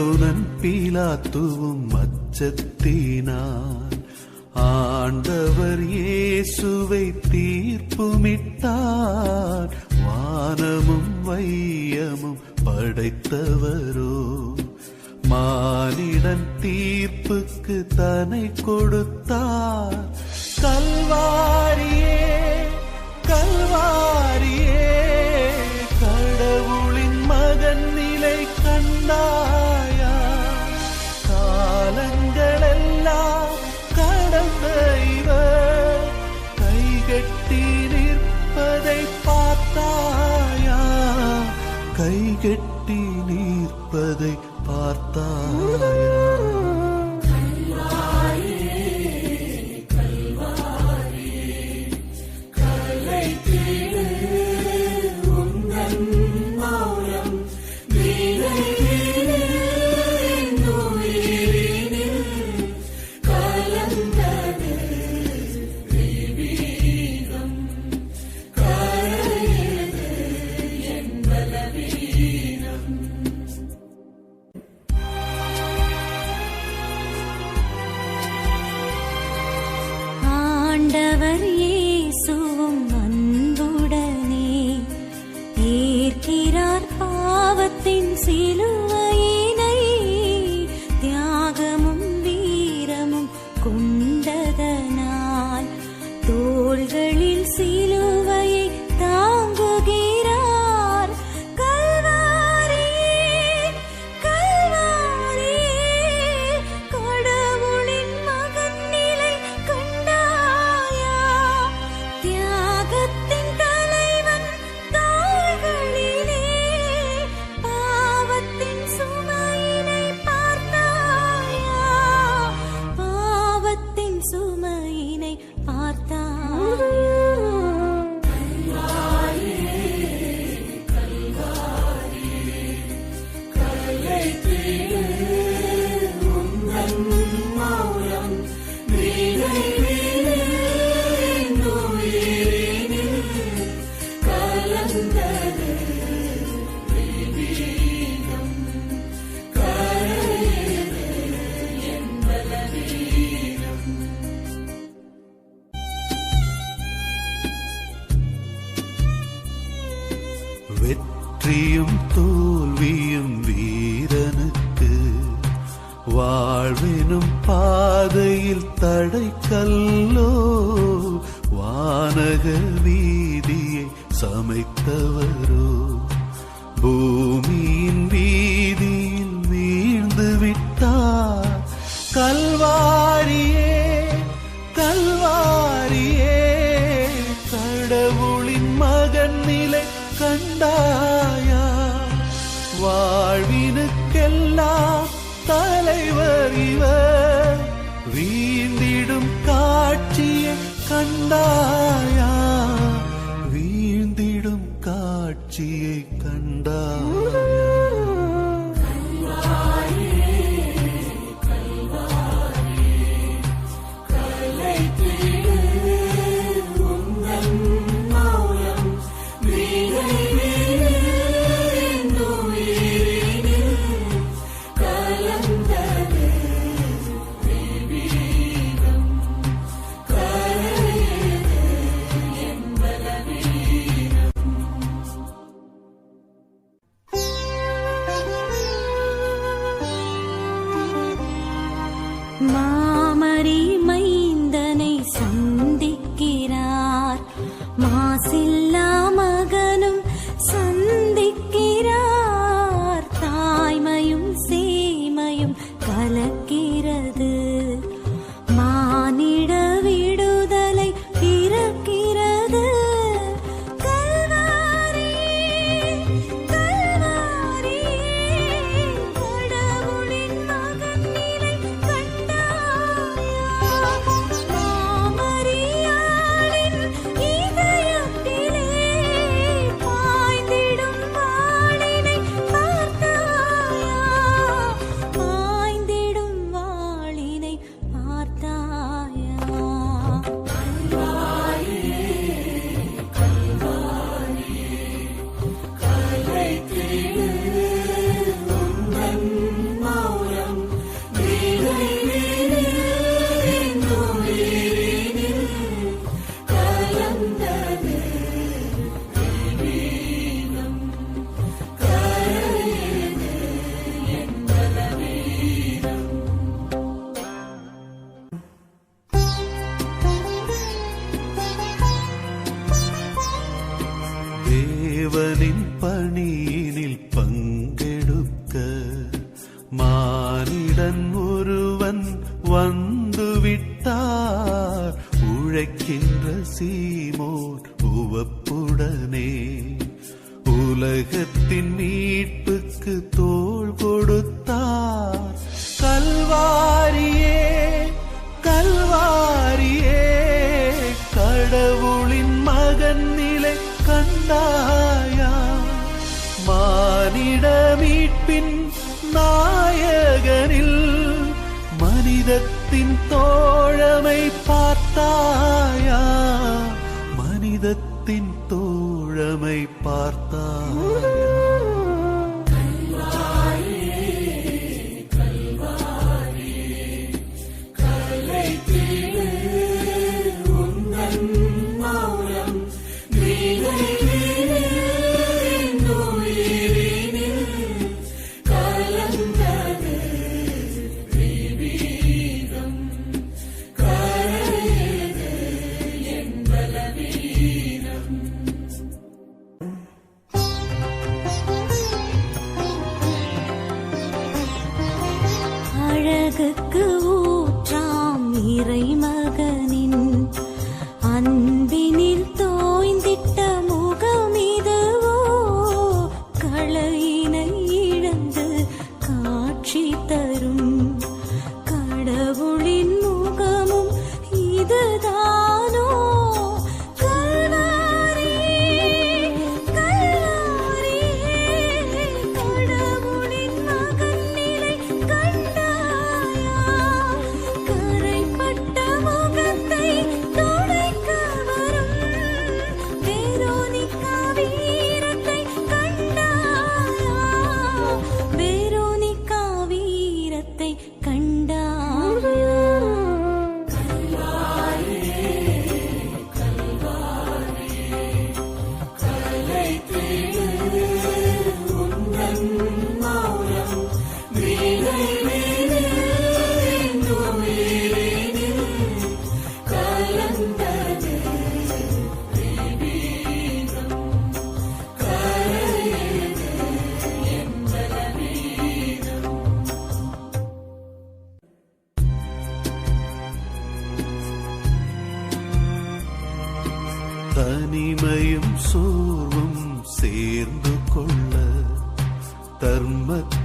பவுலுடன் பீலாத்துவும் அச்சத்தினான் ஆண்டவர் இயேசுவை தீர்ப்புமிட்டார். வானமும் வையமும் படைத்தவரோ. மானிடன் தீர்ப்புக்கு தன்னை கொடுத்தார். கல்வாரியே கல்வாரியே கடவுளின் மகன் நிலை கண்டார். கெட்டி நிற்பதை பார்த்தாய். வானக வீதியை சமைத்தவரோ? பூமி தன்னிலை கண்டாயா? மானிட மீட்பின் நாயகனில் மனிதத்தின் தோழமை பார்த்தாயா? மனிதத்தின் தோழமை பார்த்த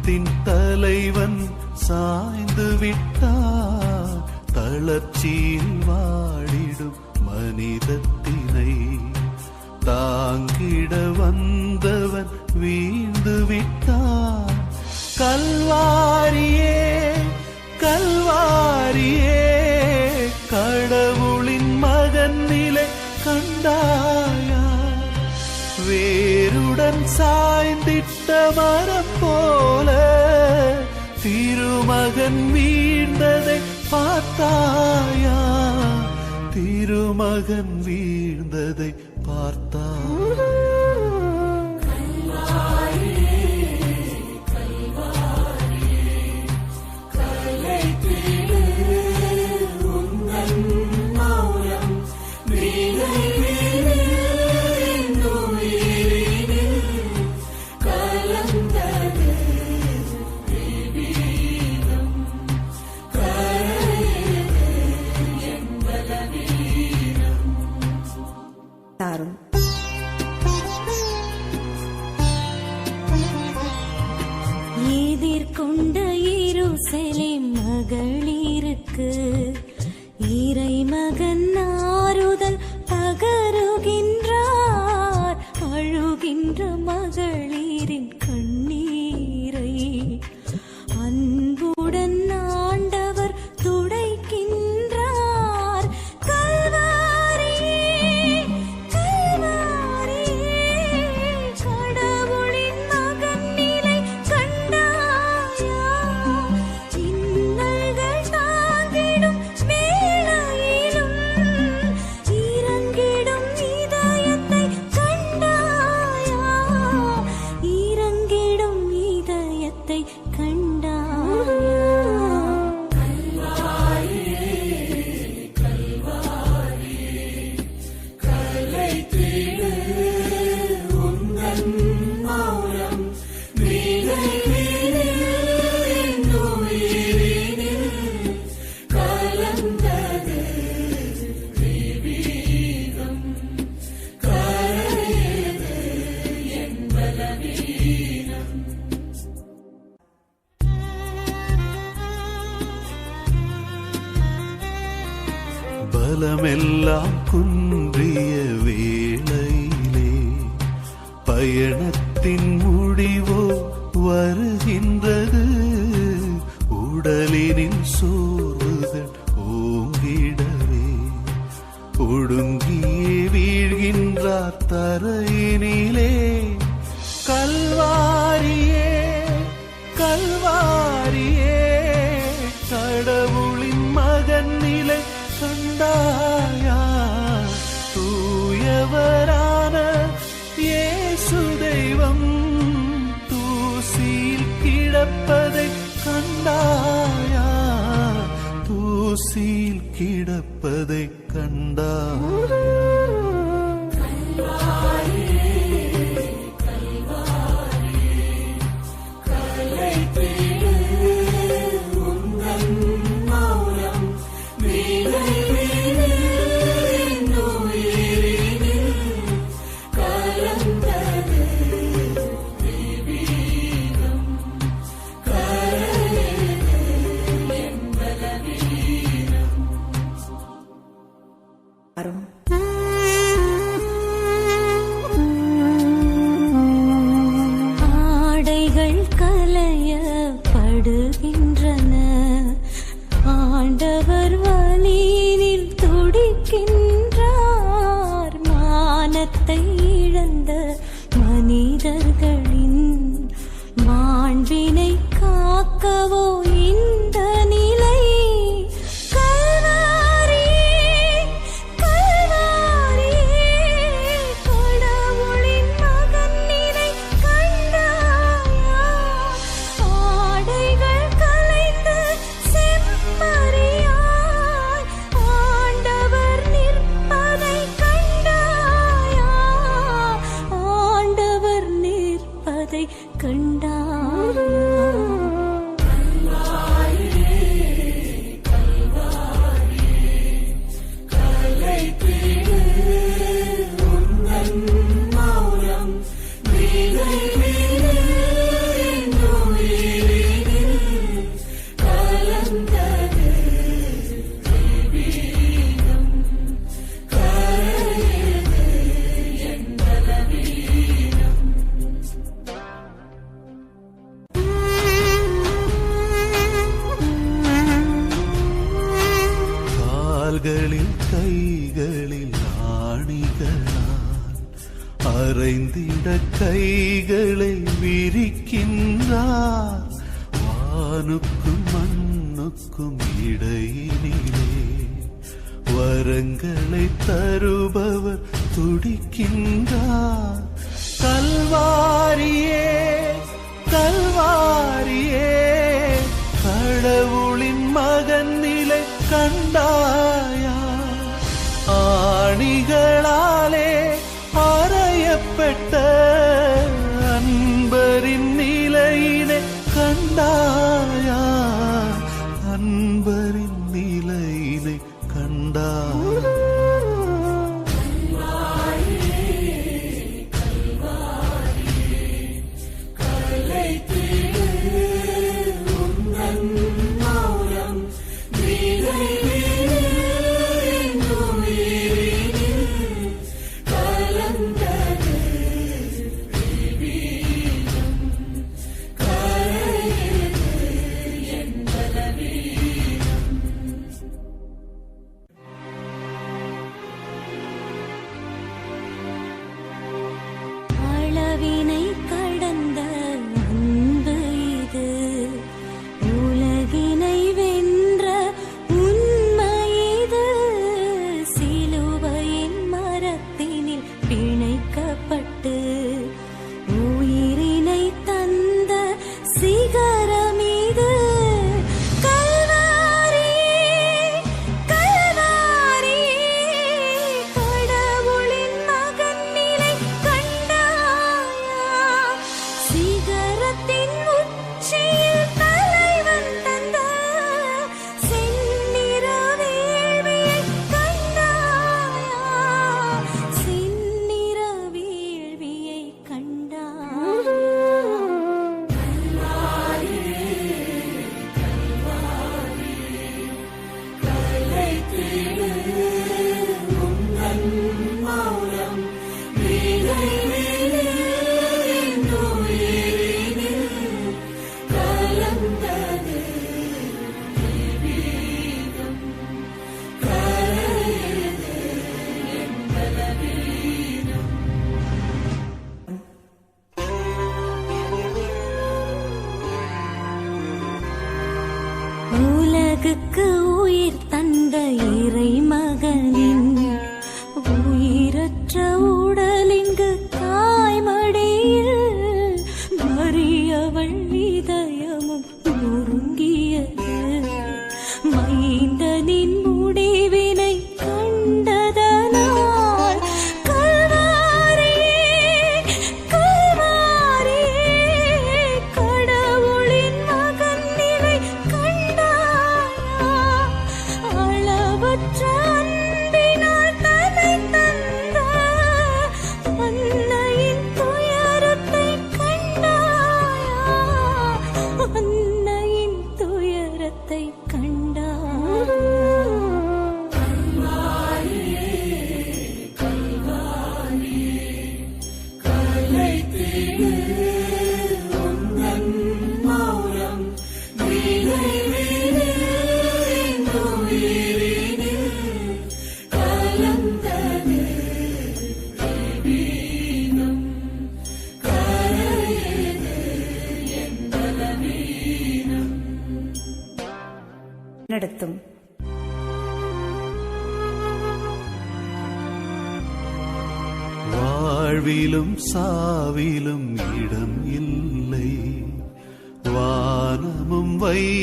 தர்மத்தின் தலைவன் சாய்ந்து விட்டார். தளர்ச்சியில் வாடிடும் மனிதத்தினை தாங்கிட வந்தவன் வீழ்ந்து விட்டான் கல்வாரியே கல்வாரியே கடவுளின் மகன் நிலை கண்டாயா? வேருடன் விட்ட மரம் போல திருமகன் வீழ்ந்ததை பார்த்தாயா? திருமகன் வீழ்ந்ததை இருசலேம் மகளிருக்கு. இறைமகன் ஆறுதல் ஊசியில் கிடப்பதை கண்டான் பிறந்த கைகளில் ஆணிகளால் அரைந்திட கைகளை விரிக்கின்றார். வானுக்கும் மண்ணுக்கும் இடையினிலே வரங்களை தருபவர் துடிக்கின்றார். கல்வாரியே கல்வாரியே கடவுளின் மகன் நிலை கண்டாய? ஆணிகளாலே ஆராயப்பட்ட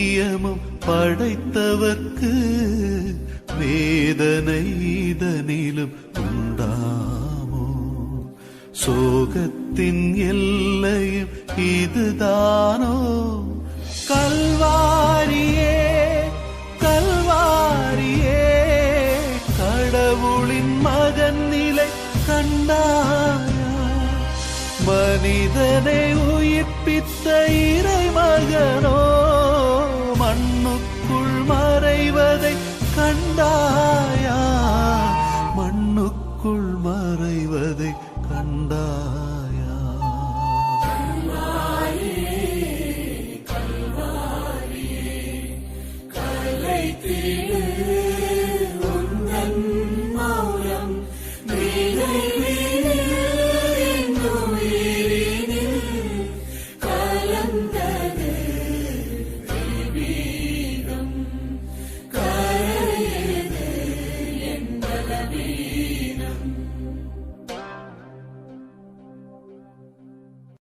நியமம் படைத்தவர்க்கு வேதனை இதனிலும் உண்டாமோ? சோகத்தின் எல்லையும் இதுதானோ? கல்வாரியே கல்வாரியே கடவுளின் மகன் நிலை கண்டாயா? மனிதனை உயிர்ப்பித்த இறை மகனோ